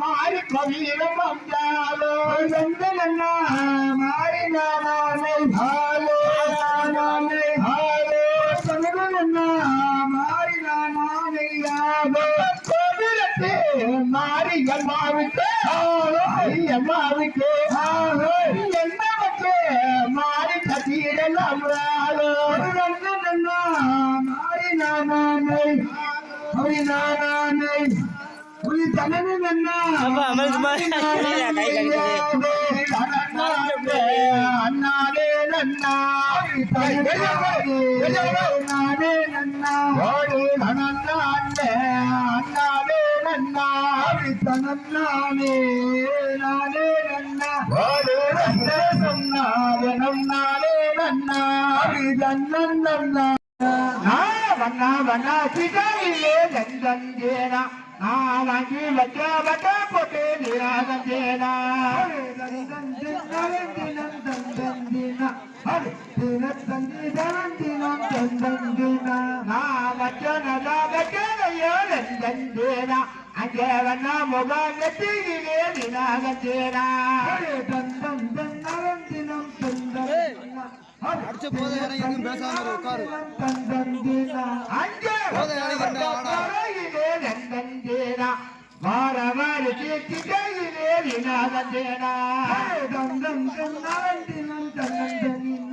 மாறி கவீரம் வந்தாலோ சந்தனா மாறி நானே ஹாலோ நானே ஹாலோ சந்தனா மாறி நானே யாதோ கோவிலத்தே மாறி அம்மாவுக்கு ஹாலோ அம்மாவுக்கு ஹாலோ என்னவுக்கு மாறி తలంబ్రాలు మారినానానై హరినానానై పులి తనని నన్న అన్నాడే నన్న అన్నాడే నన్న అన్నాడే నన్న తనన్నానే నానే నన్న వాడు రన్న సన్నాగ నన్నాడే వన్నా వన్నా పితాయిలే గంజేన ఆ వంగి వజ్ర వట పొటే నిరాజేన నా వచనద వచనయో రంజేన అంజేవన్న మొగ గతిలే నిరాజేన దందం దందం அடிச்ச போதை இறங்கி பேசாம உட்காரு. அங்கே போதை இறங்கிருந்தா ஆனா. வரையிலே நந்தந்தேனா வார வார கேட்டு கையிலே வினாதந்தேனா தந்தம் தின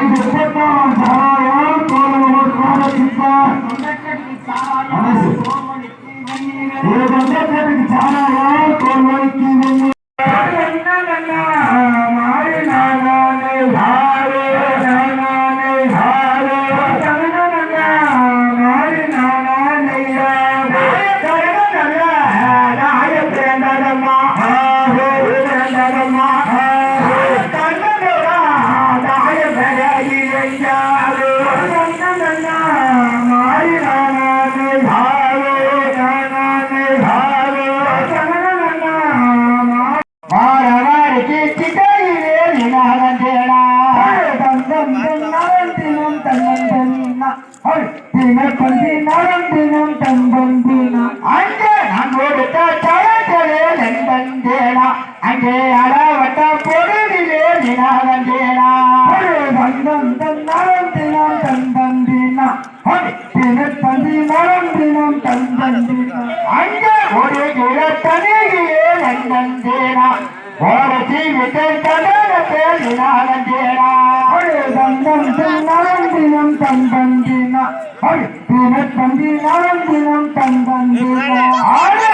இது எப்பத்தான் அங்கே அளவட்ட பொருளிலே நினாதந்தேனா பந்தம் தன்னாரம் தினம் தந்தந்தினா தினத்தந்தி நரம் தினம் தந்தந்தினா அங்கே ஒரு கிரத்தனியே நந்தந்தேனா ஓரத்தி விட்டை கடலத்தை நினாதந்தேனா பந்தம் தன்னாரம் தினம் தந்தந்தினா தினம் தந்தந்தினா ஆறு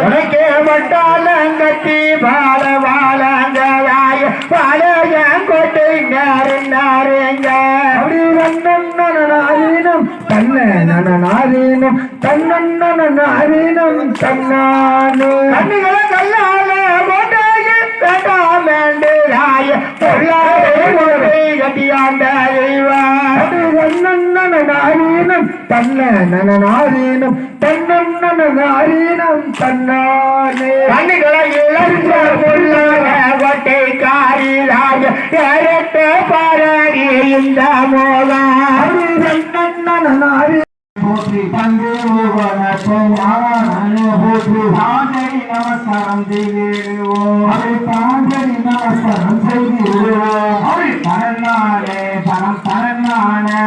உனக்கே வட்டாலங்கட்டி பால வாழங்காய பாளையங்கோட்டை நாருங்க. நன்னீனம் தன்ன நனநாதீனம் தன்னன்னீனம் தன்னானு கண்ணிகளை கல்லால கோட்டையில் வேண்டாமேண்டு ராய பொருளாதார கட்டியாண்ட தெய்வா நன்னீனம் தன்ன நாரீனம் தன்னன் கண்ணுகளை இழந்த உள்ளாக கொட்டை காரிலாக ஏறட்ட பாரடி இந்த மோகா. நாரி போற்றி தந்து போற்றி பாஜரி நமஸ்காரம் செய்கிறோம் அவை பாஜரி நமஸ்காரம் செய்கிறோம் பரநாளே பரம் பரநாளே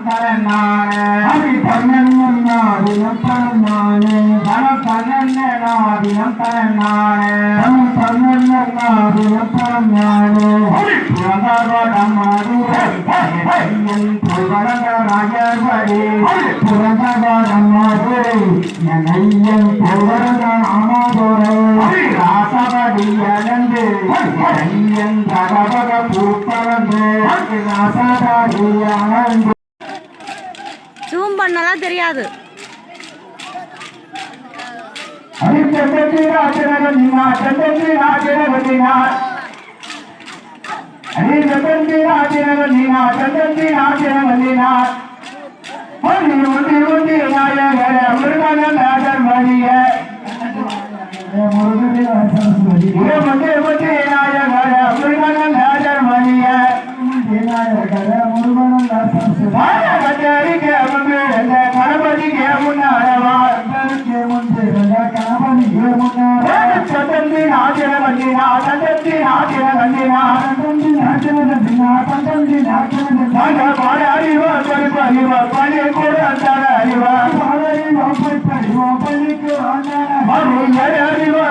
நாடினம் பரநாளே அவை தன்னே நாடினம் பரநாளே பரம் ஜூம் பண்ணலாம் தெரியாது. ராஜரவதினா